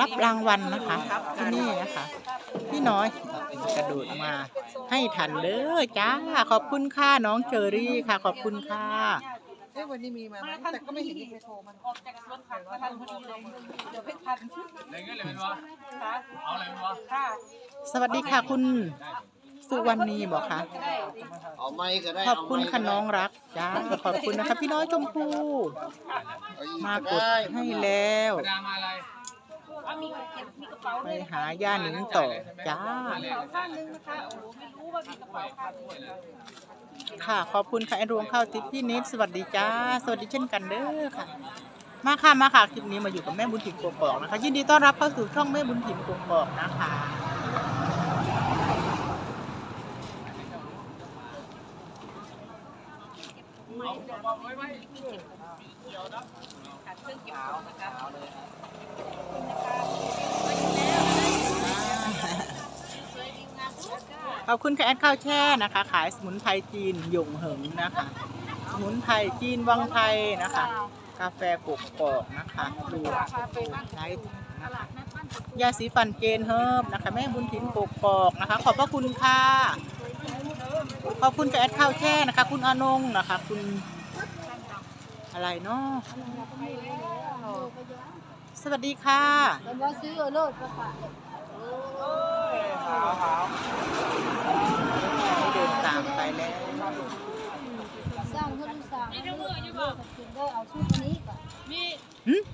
รับรางวัลนะคะที่นี่นะคะ พี่น้อยกระโดดมา ให้ทันเด้อจ้าขอบคุณค่ะน้องเจอรี่ค่ะ ขอบคุณค่ะเอ้วันนี้มีมาไหมแต่ก็ไม่เห็นมีใครโทรมันออกจากรถขับมาทันพอดีเลยเดี๋ยวไม่ทันอะไรเงี้ยเลยเป็นวะค่เอาอะไรเป็นวะค่ะสวัสดีค่ะคุณสุวรรณีบอกค่ะขอบคุณค่ะน้องรักจ้าขอบคุณนะคะพี่น้อยชมพูเอาอีมากดให้แล้ว ดามาอะไรมีเก็บมีกระเป๋าไปหาย่าหนิงต่อจ้าข้างนึงนะคะโอ้ไม่รู้ว่ามีกระเป๋าค่ะค่ะ ขอบคุณค่ะไอรวงข้าวทิพย์พี่นิดสวัสดีจ้า สวัสดีเช่นกันเด้อค่ะ มาค่ะมาค่ะคลิปนี้มาอยู่กับแม่บุญถิ่นกกอกนะคะ ยินดีต้อนรับเข้าสู่ช่องแม่บุญถิ่นกกอกนะคะค่ะเครื่องเก็บของนะคะ ขอบคุณค่ะแอดข้าวแช่นะคะ ขายสมุนไพรจีนหยงเหิงนะคะ สมุนไพรจีนวังไทยนะคะ กาแฟกกกอกนะคะดูไลฟ์นะคะยาสีฟันเจนเฮิร์บนะคะ แม่บุญถิ่นกกอกนะคะ ขอบพระคุณค่ะ ขอบคุณกับแอดข้าวแช่นะคะ คุณอานงนะคะ คุณอะไรเนาะสวัสดีค่ะแต่ว่าซื้อโลดก็ค่ะ เดินตามไปแล้วสร้างเพื่อสร้างมืออยู่บ่ถึงได้เอาชุดนี้ก่อนมี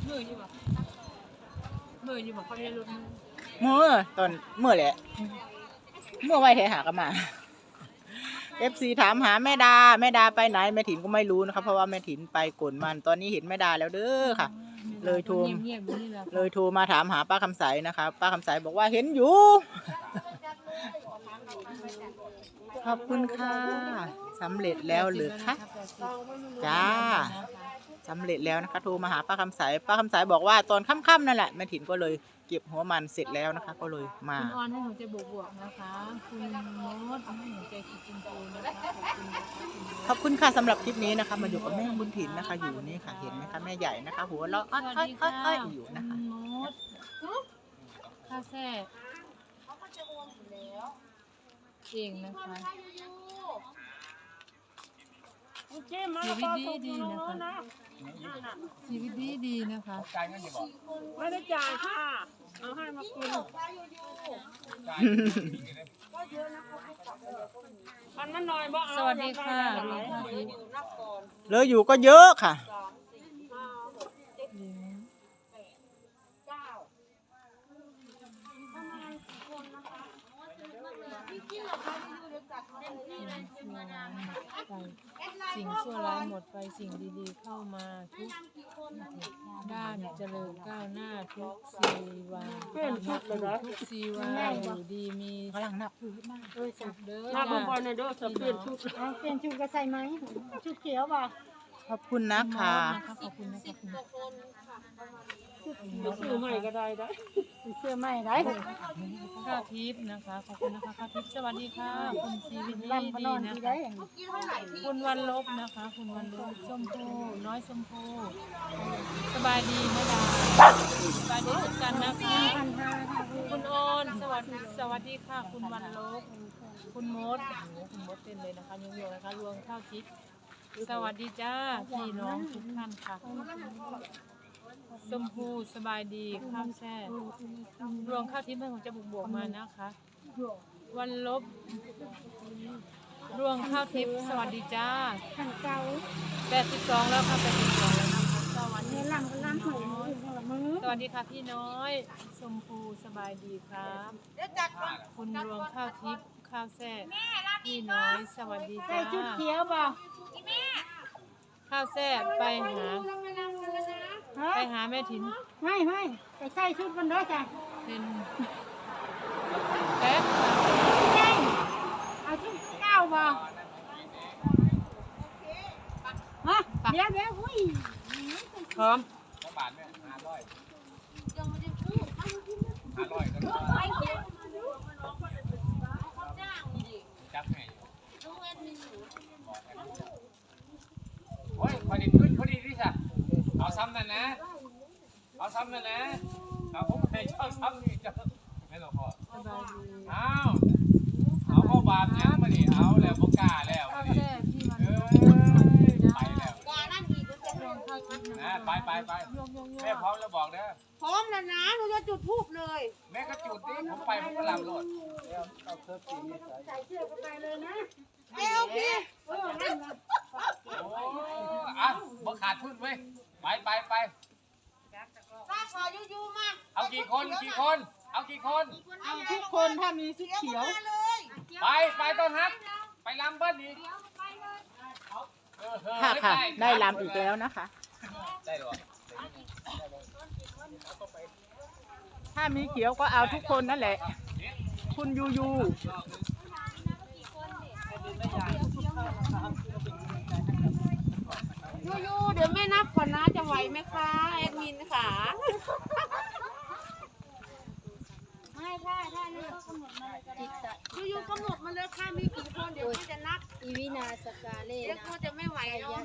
มืออยู่บ่มืออยู่บ่เขาเรียกรถมือเมื่อตอนมือแหละเมื่อไว้เทหากันมาเอฟซีถามหาแม่ดาแม่ดาไปไหนแม่ถิ่นก็ไม่รู้นะครับเพราะว่าแม่ถิ่นไปกลนมันตอนนี้เห็นแม่ดาแล้วเด้อค่ะ เลยโทรเงียบๆอยู่นี่แหละเลยโทรมาถามหาป้าคำใสนะคะป้าคำใสบอกว่าเห็นอยู่ ขอบคุณค่ะสำเร็จแล้วหรือคะจ้าสำเร็จแล้วนะคะโทรมาหาป้าคำใสป้าคำใสบอกว่าตอนค่ำๆนั่นแหละแม่ถิ่นก็เลยเก็บหัวมันเสร็จแล้วนะคะ ก็เลยมาคุณออนให้หัวใจบวกๆนะคะ คุณโน้ตให้หัวใจสีชมพูนะคะขอบคุณนะคะคุณโน้ตขอบคุณค่ะสำหรับคลิปนี้นะคะ มาอยู่กับแม่บุญถิ่นนะคะ อยู่นี่ค่ะเห็นไหมคะแม่ใหญ่นะคะ หัวเราะอ้อยสวัสอ้อยดีอ้อค่ะยอ้อยอยู่นะคะคุณโน้ตค่าแท้ เองนะคะชีวิตดีดีๆนะคะชีวิตดีดีๆนะคะ จ่ายเงินกี่บอกไม่ได้จ่ายค่ะ เอาให้มากินมันมันหน่อยบ่เอาสวัสดีค่ะอยากรวได้มหลายค่าทิพย์เหลยอยู่ก็เยอะค่ะ สิ่งชั่วร้ายหมดไปสิ่งดีๆเข้ามาทุกด้านเจริญก้าวหน้าทุกสีวาทุกสีวาอยู่ดีมีกำลังนับสุขเด้อหน้าจ้าบ่อยๆในเด้อจะเปลี่ยนชุดเอาเปลี่ยนชุดก็ใส่ไหมชุดเขียวบ่ขอบคุณนะคะขอบคุณนะคะ ซื้อใหม่ก็ได้ได้เสื้อใหม่ได้ข้าวทิพย์นะคะขอบคุณนะคะข้าวทิพย์สวัสดีค่ะคุณชีวิตดีลำก็ดีนอนนะที่คะได้คุณวันลบนะคะ คุณวันลบชมพูน้อยชมพูสบายดีไหมดาสบายดีทุกกันนะคะพันห้าค่ะคุณโอนสวัสดีสวัสดีค่ะ คุณวันลบคุณมดโอ้โหคุณมดเต้นเลยนะคะยังอยู่นะคะรวมข้าวทิพย์สวัสดีจ้าพี่น้องทุกท่านค่ะ ชมพูสบายดีข้าวแช่รวมข้าวทิพย์ให้ผมจะบุกบวกมานะคะ วันลบ รวงข้าวทิพย์สวัสดีจ้าพันเก้า82แล้วค่ะ82แล้วนะคะสวัสในดีลำก็ลำหอยมือสวัสดีค่ะพี่น้อยชมพูสบายดีครับคุณรวงข้าวทิพย์ข้าวแซ่พี่น้อยสวัสดีใส่จ้าชุดเขียวบ่ข้าวแซ่ไปหา ฮะไปหาแม่ถินไม่ไม่ไปใส่ชุดมันด้วยจ้ะเป็นแป๊บเด้งเอาชุดเก้าบ่ฮะเดี๋ยวเดี๋ยวอุ้ยพร้อมต้องบาทไหมห้าร้อยห้าร้อย ซ้ำนั่นนะ เอาซ้ำนั่นนะเอาผมไม่ชอบซ้ำนี่จะไม่หรอกพ่อเอาเอาเข้าบาปยังมาดิเอาแล้วบ่กล้าแล้วเอ้ยไปแล้วไปไปแม่พร้อมแล้วบอกนะพร้อมแล้วนะหนูจะจุดทูบเลย แม่ก็จุดดิผมไปผมก็ลำโลดเอาเสื้อสีใส่เสื้อไปเลยนะเอลพี่โอ้อะบ่ขาดทุนไว้ ไปไปไปป้าขอยูยูมาเอากี่คนกี่คน เอากี่คน เอาทุกคนถ้ามีสีเขียวมาเลยไปไปต้นฮักไปลำเบิ้ลอีกเออเออค่ะค่ะม่ได้ลำอีกแล้วนะคะ ได้หรอถ้ามีเขียวก็เอาทุกคนนั่นแหละ คุณยูยู ยูยูเดี๋ยวแม่นับก่อนนะจะไหวไหมคะแอดมินค่ะ ไม่ถ้าถ้านี่ก็กำหนดมาก็ได้ยูยูกำหนดมาเลยค่ะมีกี่คนเดี๋ยวแม่จะนับอีวินาสกาเลเดี๋ยวนะ กลัวจะไม่ไหวชัยเนาะ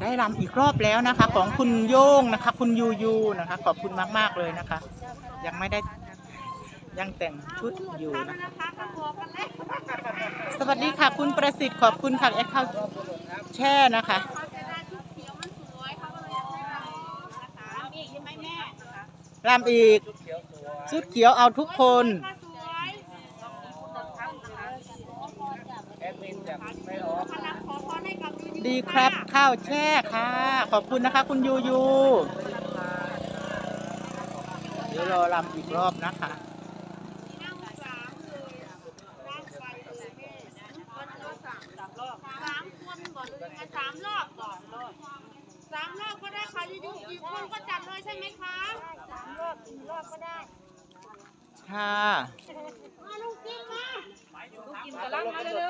ได้ลำอีกรอบแล้วนะคะ ของคุณโย่งนะคะ คุณยูยูนะคะ ขอบคุณมากๆเลยนะคะ ยังไม่ได้ยังแต่งชุดอยู่นะคะสวัสดีค่ะ คุณประสิทธิ์ขอบคุณค่ะแอดเข้าแช่นะคะรำอีกชุดเขียวเอาทุกคนแอดมินจะไม่ออก ดีครับ ข้าวแช่ค่ะ ขอบคุณนะคะ คุณยูยู เดี๋ยวรอลำอีกรอบนะคะนั่งสามเลยนั่งไปเลยแม่คนละสามสามรอบสามคนก่อนหรือยังไงสามรอบก่อนรอบสามรอบก็ได้ค่ะยูยูกี่คนก็จัดเลยใช่ไหมคะสามรอบสี่รอบก็ได้ค่ะมาลูกกินมาลูกกินกระลังมาเร็วๆสามร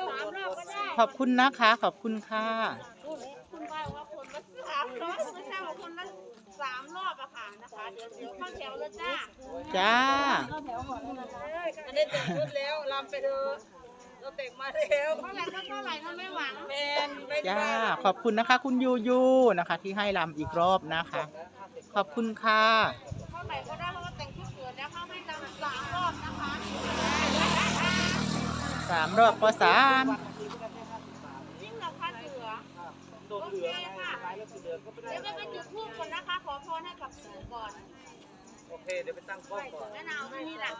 อบก็ได้ขอบคุณนะคะ ขอบคุณค่ะ คุณป้าบอกว่าคนละสามรอบไม่ใช่ว่าคนละสามรอบอะค่ะนะคะ เดี๋ยวเดี๋ยวเข้าแถวเลยจ้าจ้า อันนี้แต่งชุดแล้วลำไปเถอะเราแต่งมาแล้วเท่าไหร่ก็เท่าไหร่นะไม่หวังแมนไม่จ้า ขอบคุณนะคะ คุณยูยูนะคะ ที่ให้ลำอีกรอบนะคะ ขอบคุณค่ะ เท่าไหร่ก็ได้เพราะว่าแต่งชุดเกิดแล้วเขาให้จำสามรอบนะคะ สามรอบก็สาม ยิ่งเหรอคะเสือ โอเคค่ะเดี๋ยวไปจุดทูบก่อนนะคะ ขอพรให้กับเสือก่อนโอเค เดี๋ยวไปตั้งกล้องก่อนแม่นาวไม่มีหลัก